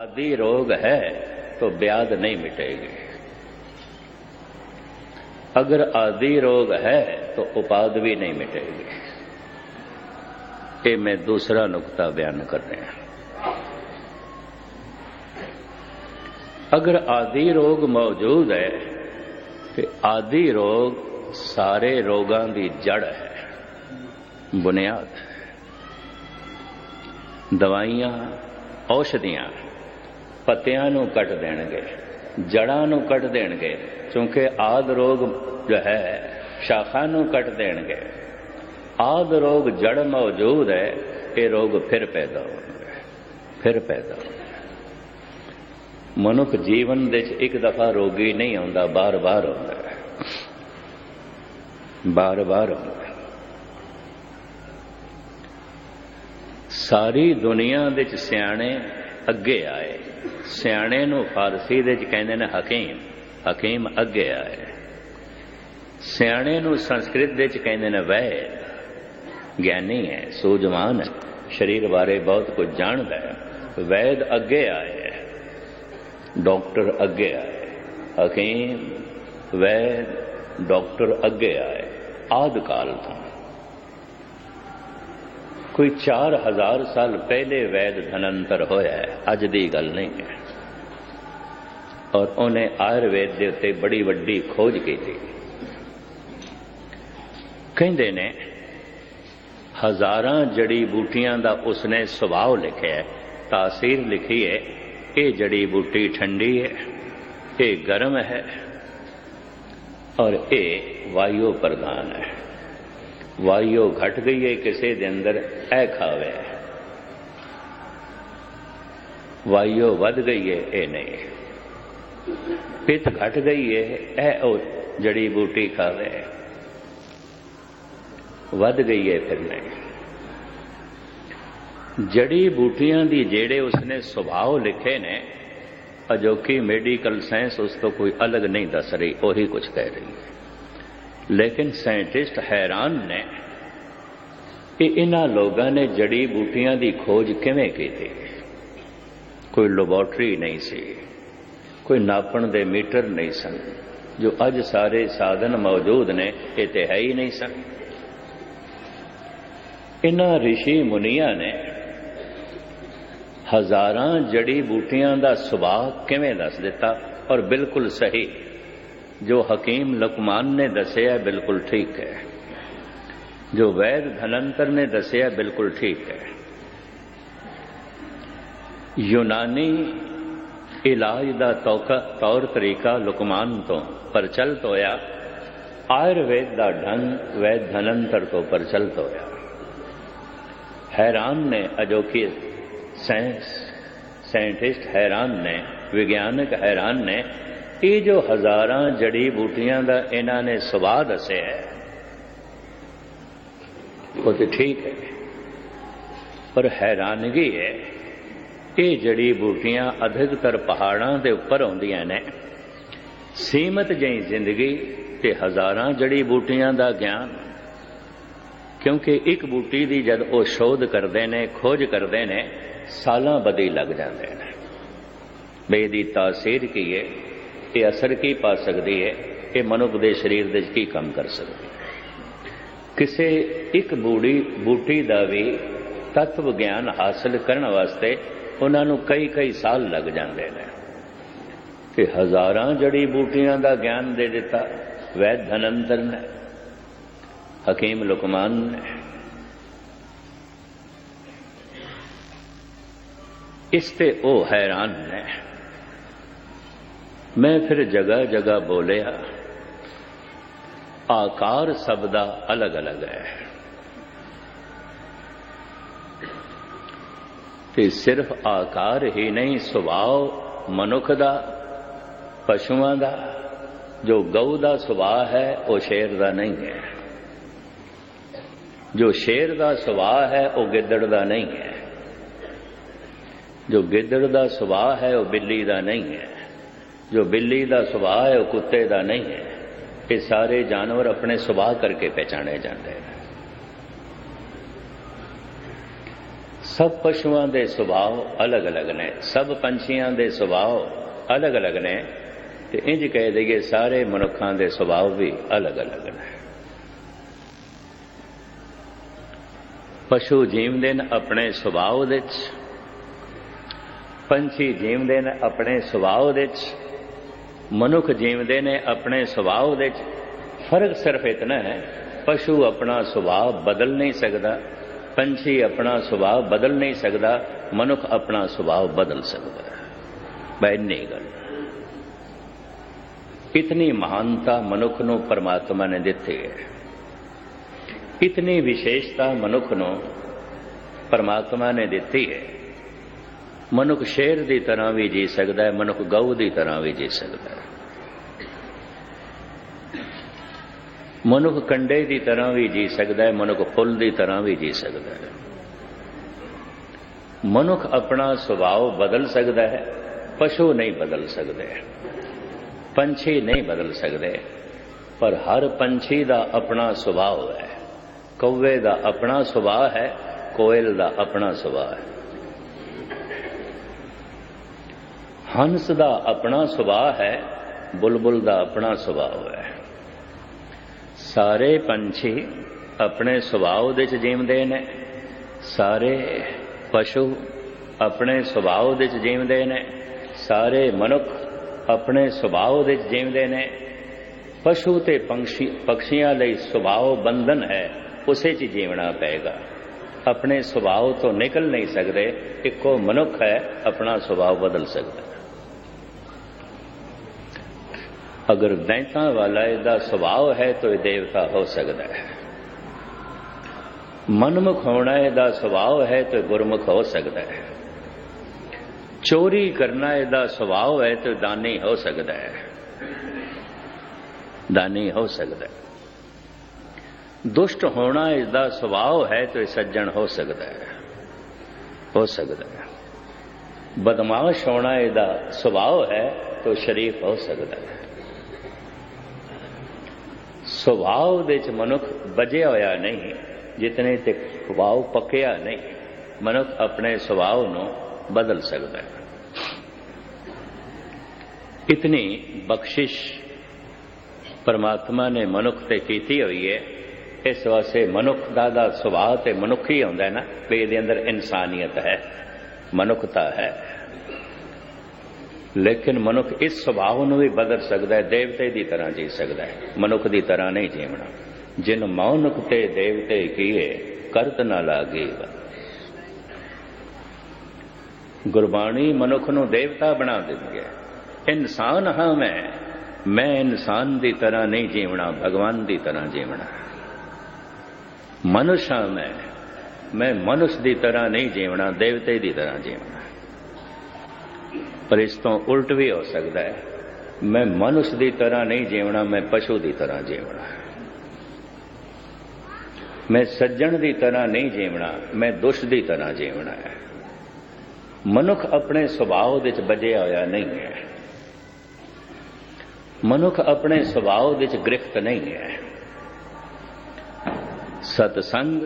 आदि रोग है तो ब्याद नहीं मिटेगी अगर आदि रोग है तो उपाद भी नहीं मिटेगी ये मैं दूसरा नुकता बयान कर रहे हैं अगर आदि रोग मौजूद है तो आदि रोग सारे रोगां की जड़ है बुनियाद दवाइयां औषधियां ਪੱਤਿਆਂ ਨੂੰ ਕੱਟ ਦੇਣਗੇ, ਜੜਾਂ ਨੂੰ ਕੱਟ ਦੇਣਗੇ, ਕਿਉਂਕਿ ਆਦ ਰੋਗ ਜੋ ਹੈ, ਸ਼ਾਖਾ ਨੂੰ ਕੱਟ ਦੇਣਗੇ। ਆਦ ਰੋਗ ਜੜ ਮੌਜੂਦ ਹੈ, ਇਹ ਰੋਗ ਫਿਰ ਪੈਦਾ ਹੋਣਗੇ, ਫਿਰ ਪੈਦਾ ਮਨੁੱਖ ਜੀਵਨ ਦੇ ਵਿੱਚ ਇੱਕ ਦਫਾ ਰੋਗੀ ਨਹੀਂ ਆਉਂਦਾ, ਬਾਰ-ਬਾਰ ਆਉਂਦਾ ਬਾਰ-ਬਾਰ ਆਉਂਦਾ ਸਾਰੀ ਦੁਨੀਆ ਦੇ ਵਿੱਚ ਸਿਆਣੇ ਅੱਗੇ ਆਏ। ਸਿਆਣੇ ਨੂੰ ਫਾਰਸੀ ਦੇ ਵਿੱਚ ਕਹਿੰਦੇ ਨੇ ਹਕੀਮ ਹਕੀਮ ਅੱਗੇ ਆਏ। ਸਿਆਣੇ ਨੂੰ ਸੰਸਕ੍ਰਿਤ ਦੇ ਵਿੱਚ ਕਹਿੰਦੇ ਨੇ ਵੈਦ ਗਿਆਨੀ ਹੈ, ਸੂਝਵਾਨ ਹੈ, ਸਰੀਰ ਬਾਰੇ ਬਹੁਤ ਕੁਝ ਜਾਣਦਾ ਹੈ। ਵੈਦ ਅੱਗੇ ਆਏ ਡਾਕਟਰ ਅੱਗੇ ਆਏ। ਹਕੀਮ, ਵੈਦ, ਡਾਕਟਰ ਅੱਗੇ ਆਏ। ਆਦਿ ਕਾਲ ਤੋਂ। ਕੋਈ 4000 ਸਾਲ ਪਹਿਲੇ ਵੈਦ ਧਨੰਤਰ ਹੋਇਆ ਹੈ, ਅੱਜ ਦੀ ਗੱਲ ਨਹੀਂ ਹੈ। ਔਰ ਉਹਨੇ ਆਯੁਰਵੇਦ ਦੇ ਉੱਤੇ ਬੜੀ ਵੱਡੀ ਖੋਜ ਕੀਤੀ। ਕਹਿੰਦੇ ਨੇ, ਹਜ਼ਾਰਾਂ ਜੜੀ ਬੂਟੀਆਂ ਦਾ ਉਸਨੇ ਸੁਭਾਅ ਲਿਖਿਆ ਹੈ, ਤਾਸੀਰ ਲਿਖੀ ਹੈ, ਇਹ ਜੜੀ ਬੂਟੀ ਠੰਡੀ ਹੈ, ਇਹ ਗਰਮ ਹੈ, ਔਰ ਇਹ ਵਾਯੂ ਪ੍ਰਦਾਨ ਹੈ। ਵਾਯੂ ਘਟ ਗਈ ਹੈ ਕਿਸੇ ਦੇ ਅੰਦਰ ਐ ਖਾਵੇ। ਵਾਯੂ ਵੱਧ ਗਈ ਹੈ ਇਹ ਨਹੀਂ। ਪਿੱਤ ਘਟ ਗਈ ਹੈ ਇਹ ਉਹ ਜੜੀ ਬੂਟੀ ਖਾਵੇ। ਵੱਧ ਗਈ ਹੈ ਫਿਰ ਨਹੀਂ। ਜੜੀ ਬੂਟੀਆਂ ਦੀ ਜਿਹੜੇ ਉਸਨੇ ਸੁਭਾਅ ਲਿਖੇ ਨੇ, ਅਜੋਕੀ ਮੈਡੀਕਲ ਸਾਇੰਸ ਉਸ ਤੋਂ ਕੋਈ ਅਲੱਗ ਨਹੀਂ ਦੱਸ ਰਹੀ, ਉਹੀ ਕੁਝ ਕਹਿ ਰਹੀ ਹੈ ਲੇਕਿਨ ਸਾਇੰਟਿਸਟ ਹੈਰਾਨ ਨੇ ਕਿ ਇਹਨਾਂ ਲੋਕਾਂ ਨੇ ਜੜੀ ਬੂਟੀਆਂ ਦੀ ਖੋਜ ਕਿਵੇਂ ਕੀਤੀ। ਕੋਈ ਲੈਬੋਰਟਰੀ ਨਹੀਂ ਸੀ, ਕੋਈ ਨਾਪਣ ਦੇ ਮੀਟਰ ਨਹੀਂ ਸਨ, ਜੋ ਅੱਜ ਸਾਰੇ ਸਾਧਨ ਮੌਜੂਦ ਨੇ, ਇਹ ਤੇ ਹੈ ਹੀ ਨਹੀਂ ਸਨ। ਇਹਨਾਂ ઋષਿ ਮੁਨੀਆਂ ਨੇ ਹਜ਼ਾਰਾਂ ਜੜੀ ਬੂਟੀਆਂ ਦਾ ਸੁਭਾਅ ਕਿਵੇਂ ਦੱਸ ਦਿੱਤਾ ਔਰ ਬਿਲਕੁਲ ਸਹੀ ਜੋ ਹਕੀਮ ਲਕਮਾਨ ਨੇ ਦੱਸਿਆ ਬਿਲਕੁਲ ਠੀਕ ਹੈ ਜੋ ਵੈਦ ਧਨੰਤਰ ਨੇ ਦੱਸਿਆ ਬਿਲਕੁਲ ਠੀਕ ਹੈ ਯੂਨਾਨੀ ਇਲਾਜ ਦਾ ਤੌਰ ਤਰੀਕਾ ਲੁਕਮਾਨ ਤੋਂ ਪਰਚਲਤ ਹੋਇਆ ਆਯੁਰਵੇਦ ਦਾ ਢੰਗ ਵੈਦ ਧਨੰਤਰ ਤੋਂ ਪਰਚਲਤ ਹੋਇਆ ਹੈਰਾਨ ਨੇ ਅਜੋਕੀ ਸਾਇੰਸ ਸਾਇੰਟਿਸਟ ਹੈਰਾਨ ਨੇ ਵਿਗਿਆਨਕ ਹੈਰਾਨ ਨੇ ਇਹ ਜੋ ਹਜ਼ਾਰਾਂ ਜੜੀ ਬੂਟੀਆਂ ਦਾ ਇਹਨਾਂ ਨੇ ਸੁਭਾਅ ਦੱਸਿਆ ਹੈ, ਉਹ ਤੇ ਠੀਕ ਹੈ। ਪਰ ਹੈਰਾਨਗੀ ਹੈ, ਇਹ ਜੜੀ ਬੂਟੀਆਂ ਅਧਿਕਤਰ ਪਹਾੜਾਂ ਦੇ ਉੱਪਰ ਆਉਂਦੀਆਂ ਨੇ। ਸੀਮਤ ਜਿਹੀ ਜ਼ਿੰਦਗੀ ਤੇ ਹਜ਼ਾਰਾਂ ਜੜੀ ਬੂਟੀਆਂ ਦਾ ਗਿਆਨ। ਕਿਉਂਕਿ ਇੱਕ ਬੂਟੀ ਦੀ ਜਦ ਉਹ ਸ਼ੋਧ ਕਰਦੇ ਨੇ, ਖੋਜ ਕਰਦੇ ਨੇ, ਸਾਲਾਂ ਬਦੀ ਲੱਗ ਜਾਂਦੇ ਨੇ। ਬੇਦੀ ਤਾਸੀਰ ਕੀ ਹੈ ਇਹ ਅਸਰ ਕੀ ਪਾ ਸਕਦੀ ਹੈ? ਇਹ ਮਨੁੱਖ ਦੇ ਸਰੀਰ ਦੇ ਕੀ ਕੰਮ ਕਰ ਸਕਦੀ ਕਿਸੇ ਇੱਕ ਬੂੜੀ, ਬੂਟੀ ਦਾ ਵੀ ਤਤਵ ਗਿਆਨ ਹਾਸਲ ਕਰਨ ਵਾਸਤੇ ਉਹਨਾਂ ਨੂੰ ਕਈ ਕਈ ਸਾਲ ਲੱਗ ਜਾਂਦੇ ਨੇ। ਤੇ ਹਜ਼ਾਰਾਂ ਜੜੀ ਬੂਟੀਆਂ ਦਾ ਗਿਆਨ ਦੇ ਦਿੱਤਾ, ਵੈਦ ਧਨੰਤਰ ਨੇ, ਹਕੀਮ ਲੁਕਮਾਨ ਨੇ। ਇਸ ਤੇ ਉਹ ਹੈਰਾਨ ਨੇ। ਮੈਂ ਫਿਰ ਜਗ੍ਹਾ ਜਗ੍ਹਾ ਬੋਲਿਆ, ਆਕਾਰ ਸਭ ਦਾ ਅਲੱਗ ਅਲੱਗ ਹੈ। ਤੇ ਸਿਰਫ ਆਕਾਰ ਹੀ ਨਹੀਂ, ਸੁਭਾਅ ਮਨੁੱਖ ਦਾ, ਪਸ਼ੂਆਂ ਦਾ, ਜੋ ਗਊ ਦਾ ਸੁਭਾਅ ਹੈ, ਉਹ ਸ਼ੇਰ ਦਾ ਨਹੀਂ ਹੈ। ਜੋ ਸ਼ੇਰ ਦਾ ਸੁਭਾਅ ਹੈ, ਉਹ ਗਿੱਦੜ ਦਾ ਨਹੀਂ ਹੈ। ਜੋ ਗਿੱਦੜ ਦਾ ਸੁਭਾਅ ਹੈ, ਉਹ ਬਿੱਲੀ ਦਾ ਨਹੀਂ ਹੈ। ਜੋ ਬਿੱਲੀ ਦਾ ਸੁਭਾਅ ਹੈ, ਉਹ ਕੁੱਤੇ ਦਾ ਨਹੀਂ ਹੈ। ਇਹ ਸਾਰੇ ਜਾਨਵਰ ਆਪਣੇ ਸੁਭਾਅ ਕਰਕੇ ਪਹਿਚਾਣੇ ਜਾਂਦੇ ਨੇ। ਸਭ ਪਸ਼ੂਆਂ ਦੇ ਸੁਭਾਅ ਅਲੱਗ-ਅਲੱਗ ਨੇ। ਸਭ ਪੰਛੀਆਂ ਦੇ ਸੁਭਾਅ ਅਲੱਗ-ਅਲੱਗ ਨੇ। ਤੇ ਇੰਜ ਕਹਿ ਦਈਏ, ਸਾਰੇ ਮਨੁੱਖਾਂ ਦੇ ਸੁਭਾਅ ਵੀ ਅਲੱਗ-ਅਲੱਗ ਨੇ। ਪਸ਼ੂ ਜੀਵਦੇ ਨੇ ਆਪਣੇ ਸੁਭਾਅ ਦੇ ਵਿੱਚ। ਪੰਛੀ ਜੀਵਦੇ ਨੇ ਆਪਣੇ ਸੁਭਾਅ ਦੇ ਵਿੱਚ। ਮਨੁੱਖ ਜੀਵਦੇ ਨੇ ਆਪਣੇ ਸੁਭਾਅ ਦੇ ਵਿੱਚ। ਫ਼ਰਕ ਸਿਰਫ ਇਤਨਾ ਹੈ, ਪਸ਼ੂ ਆਪਣਾ ਸੁਭਾਅ ਬਦਲ ਨਹੀਂ ਸਕਦਾ, ਪੰਛੀ ਆਪਣਾ ਸੁਭਾਅ ਬਦਲ ਨਹੀਂ ਸਕਦਾ, ਮਨੁੱਖ ਆਪਣਾ ਸੁਭਾਅ ਬਦਲ ਸਕਦਾ ਹੈ। ਬੈਨੀ ਗੱਲ ਇਤਨੀ ਮਹਾਨਤਾ ਮਨੁੱਖ ਨੂੰ ਪਰਮਾਤਮਾ ਨੇ ਦਿੱਤੀ ਹੈ। ਇਤਨੀ ਵਿਸ਼ੇਸ਼ਤਾ ਮਨੁੱਖ ਨੂੰ ਪਰਮਾਤਮਾ ਨੇ ਦਿੱਤੀ ਹੈ। ਮਨੁੱਖ ਸ਼ੇਰ ਦੀ ਤਰ੍ਹਾਂ ਵੀ ਜੀ ਸਕਦਾ ਹੈ, ਮਨੁੱਖ ਗਊ ਦੀ ਤਰ੍ਹਾਂ ਵੀ ਜੀ ਸਕਦਾ ਮਨੁੱਖ ਕੰਡੇ ਦੀ ਤਰ੍ਹਾਂ ਵੀ ਜੀ ਸਕਦਾ ਹੈ, ਮਨੁੱਖ ਫੁੱਲ ਦੀ ਤਰ੍ਹਾਂ ਵੀ ਜੀ ਸਕਦਾ ਹੈ। ਮਨੁੱਖ ਆਪਣਾ ਸੁਭਾਅ ਬਦਲ ਸਕਦਾ ਹੈ, ਪਸ਼ੂ ਨਹੀਂ ਬਦਲ ਸਕਦੇ, ਪੰਛੀ ਨਹੀਂ ਬਦਲ ਸਕਦੇ, ਪਰ ਹਰ ਪੰਛੀ ਦਾ ਆਪਣਾ ਸੁਭਾਅ ਹੈ। ਕੌਵੇ ਦਾ ਆਪਣਾ ਸੁਭਾਅ ਹੈ, ਕੋਇਲ ਦਾ ਆਪਣਾ ਸੁਭਾਅ ਹੈ। ਹੰਸ ਦਾ ਆਪਣਾ ਸੁਭਾਅ ਹੈ, ਬੁਲਬੁਲ ਦਾ ਆਪਣਾ ਸੁਭਾਅ ਹੈ। ਸਾਰੇ ਪੰਛੀ ਆਪਣੇ ਸੁਭਾਅ ਦੇ ਚ ਜੀਵਦੇ ਨੇ। ਸਾਰੇ ਪਸ਼ੂ ਆਪਣੇ ਸੁਭਾਅ ਦੇ ਚ ਜੀਵਦੇ ਨੇ। ਸਾਰੇ ਮਨੁੱਖ ਆਪਣੇ ਸੁਭਾਅ ਦੇ ਚ ਜੀਵਦੇ ਨੇ। ਪਸ਼ੂ ਤੇ ਪੰਛੀ ਪਕਸ਼ੀਆਂ ਲਈ ਸੁਭਾਅ ਬੰਧਨ ਹੈ, ਉਸੇ 'ਚ ਜੀਵਣਾ ਪਏਗਾ। ਆਪਣੇ ਸੁਭਾਅ ਤੋਂ ਨਿਕਲ ਨਹੀਂ ਸਕਦੇ, ਇੱਕੋ ਮਨੁੱਖ ਹੈ, ਆਪਣਾ ਸੁਭਾਅ ਬਦਲ ਸਕਦਾ। ਅਗਰ ਦੈਂਤਾਂ ਵਾਲਾ ਇਹਦਾ ਸੁਭਾਅ ਹੈ ਤਾਂ ਇਹ ਦੇਵਤਾ ਹੋ ਸਕਦਾ ਹੈ। ਮਨਮੁਖ ਹੋਣਾ ਇਹਦਾ ਸੁਭਾਅ ਹੈ ਤਾਂ ਗੁਰਮੁਖ ਹੋ ਸਕਦਾ ਹੈ। ਚੋਰੀ ਕਰਨਾ ਇਹਦਾ ਸੁਭਾਅ ਹੈ ਤਾਂ ਦਾਨੀ ਹੋ ਸਕਦਾ ਹੈ। ਦਾਨੀ ਹੋ ਸਕਦਾ ਹੈ। ਦੁਸ਼ਟ ਹੋਣਾ ਇਸ ਸੁਭਾਅ ਹੈ ਤਾਂ ਸੱਜਣ ਹੋ ਸਕਦਾ ਹੈ। ਹੋ ਸਕਦਾ ਹੈ। ਬਦਮਾਸ਼ ਹੋਣਾ ਇਹਦਾ ਸੁਭਾਅ ਹੈ ਤਾਂ ਸ਼ਰੀਫ ਹੋ ਸਕਦਾ ਹੈ। ਸੁਭਾਅ ਦੇ ਚ ਮਨੁੱਖ ਬਜਿਆ ਹੋਇਆ ਨਹੀਂ, ਜਿਤਨੇ ਤੇ ਸੁਭਾਅ ਪੱਕਿਆ ਨਹੀਂ, ਮਨੁੱਖ ਆਪਣੇ ਸੁਭਾਅ ਨੂੰ ਬਦਲ ਸਕਦਾ ਹੈ। ਇਤਨੀ ਬਖਸ਼ਿਸ਼ ਪਰਮਾਤਮਾ ਨੇ ਮਨੁੱਖ ਤੇ ਕੀਤੀ ਹੋਈ ਹੈ, ਇਸ ਵਾਸਤੇ ਮਨੁੱਖ ਦਾ ਦਾ ਸੁਭਾਅ ਤੇ ਮਨੁੱਖੀ ਹੁੰਦਾ ਨਾ, ਵੀ ਇਹਦੇ ਅੰਦਰ ਇਨਸਾਨੀਅਤ ਹੈ, ਮਨੁੱਖਤਾ ਹੈ। ਲੇਕਿਨ ਮਨੁੱਖ ਇਸ ਸੁਭਾਅ ਨੂੰ ਵੀ ਬਦਲ ਸਕਦਾ ਹੈ, ਦੇਵਤੇ ਦੀ ਤਰ੍ਹਾਂ ਜੀ ਸਕਦਾ ਹੈ। ਮਨੁੱਖ ਦੀ ਤਰ੍ਹਾਂ ਨਹੀਂ ਜੀਵਣਾ। ਜਿਨ ਮੌਨਕ ਤੇ ਦੇਵਤੇ ਕੀਏ, ਕਰਤ ਨਾ ਲਾਗੇ ਗੁਰਬਾਣੀ ਮਨੁੱਖ ਨੂੰ ਦੇਵਤਾ ਬਣਾ ਦਿੰਦੀ ਹੈ। ਇਨਸਾਨ ਹਾਂ ਮੈਂ ਮੈਂ ਇਨਸਾਨ ਦੀ ਤਰ੍ਹਾਂ ਨਹੀਂ ਜੀਵਣਾ, ਭਗਵਾਨ ਦੀ ਤਰ੍ਹਾਂ ਜੀਵਣਾ। ਮਨੁੱਖ ਹਾਂ ਮੈਂ ਮੈਂ ਮਨੁੱਖ ਦੀ ਤਰ੍ਹਾਂ ਨਹੀਂ ਜੀਵਣਾ, ਦੇਵਤੇ ਦੀ ਤਰ੍ਹਾਂ ਜੀਵਣਾ। ਪਰ ਇਸ ਤੋਂ ਉਲਟ ਵੀ ਹੋ ਸਕਦਾ ਹੈ। ਮੈਂ ਮਨੁੱਖ ਦੀ ਤਰ੍ਹਾਂ ਨਹੀਂ ਜੀਵਣਾ, ਮੈਂ ਪਸ਼ੂ ਦੀ ਤਰ੍ਹਾਂ ਜੀਵਣਾ ਮੈਂ ਸੱਜਣ ਦੀ ਤਰ੍ਹਾਂ ਨਹੀਂ ਜੀਵਣਾ, ਮੈਂ ਦੁਸ਼ਟ ਦੀ ਤਰ੍ਹਾਂ ਜੀਵਣਾ ਹੈ। ਮਨੁੱਖ ਆਪਣੇ ਸੁਭਾਅ ਵਿੱਚ ਬਜਿਆ ਹੋਇਆ ਨਹੀਂ ਹੈ। ਮਨੁੱਖ ਆਪਣੇ ਸੁਭਾਅ ਵਿੱਚ ਗ੍ਰਿਫਤ ਨਹੀਂ ਹੈ। ਸਤਸੰਗ